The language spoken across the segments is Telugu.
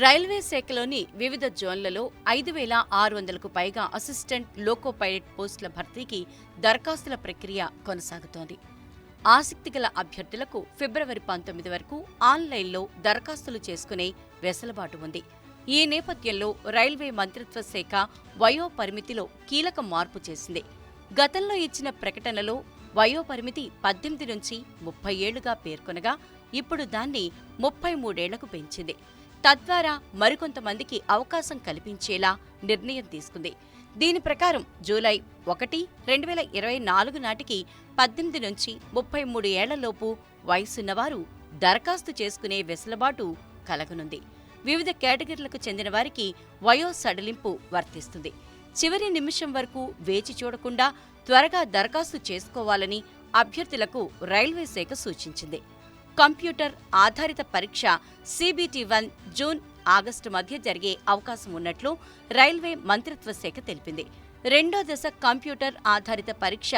రైల్వే శాఖలోని వివిధ జోన్లలో ఐదు వేల ఆరు వందలకు పైగా అసిస్టెంట్ లోకో పైలట్ పోస్టుల భర్తీకి దరఖాస్తుల ప్రక్రియ కొనసాగుతోంది. ఆసక్తి గల అభ్యర్థులకు ఫిబ్రవరి పంతొమ్మిది వరకు ఆన్లైన్లో దరఖాస్తులు చేసుకునే వెసులుబాటు ఉంది. ఈ నేపథ్యంలో రైల్వే మంత్రిత్వ శాఖ వయోపరిమితిలో కీలక మార్పు చేసింది. గతంలో ఇచ్చిన ప్రకటనలో వయోపరిమితి పద్దెనిమిది నుంచి ముప్పై ఏళ్ళుగా పేర్కొనగా ఇప్పుడు దాన్ని ముప్పై మూడేళ్ళకు పెంచింది. తద్వారా మరికొంతమందికి అవకాశం కల్పించేలా నిర్ణయం తీసుకుంది. దీని ప్రకారం జూలై ఒకటి రెండు వేల ఇరవై నాలుగు నాటికి పద్దెనిమిది నుంచి ముప్పై మూడు ఏళ్ళలోపు వయసున్నవారు దరఖాస్తు చేసుకునే వెసులుబాటు కలగనుంది. వివిధ కేటగిరీలకు చెందిన వారికి వయో సడలింపు వర్తిస్తుంది. చివరి నిమిషం వరకు వేచి చూడకుండా త్వరగా దరఖాస్తు చేసుకోవాలని అభ్యర్థులకు రైల్వే శాఖ సూచించింది. కంప్యూటర్ ఆధారిత పరీక్ష సిబిటి వన్ జూన్ ఆగస్టు మధ్య జరిగే అవకాశం ఉన్నట్లు రైల్వే మంత్రిత్వ శాఖ తెలిపింది. రెండో దశ కంప్యూటర్ ఆధారిత పరీక్ష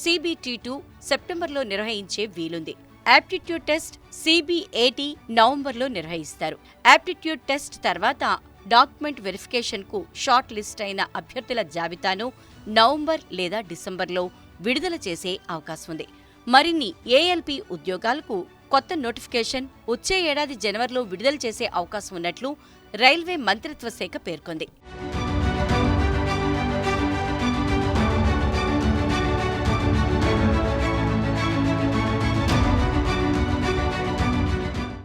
సిబిటి టూ సెప్టెంబర్లో నిర్వహించే వీలుంది. యాప్టిట్యూడ్ టెస్ట్ సిబిఏటి నవంబర్లో నిర్వహిస్తారు. యాప్టిట్యూడ్ టెస్ట్ తర్వాత డాక్యుమెంట్ వెరిఫికేషన్కు షార్ట్ లిస్ట్ అయిన అభ్యర్థుల జాబితాను నవంబర్ లేదా డిసెంబర్లో విడుదల చేసే అవకాశం ఉంది. మరిన్ని ఏఎల్పి ఉద్యోగాలకు కొత్త నోటిఫికేషన్ వచ్చే ఏడాది జనవరిలో విడుదల చేసే అవకాశం ఉన్నట్లు రైల్వే మంత్రిత్వ శాఖ పేర్కొంది.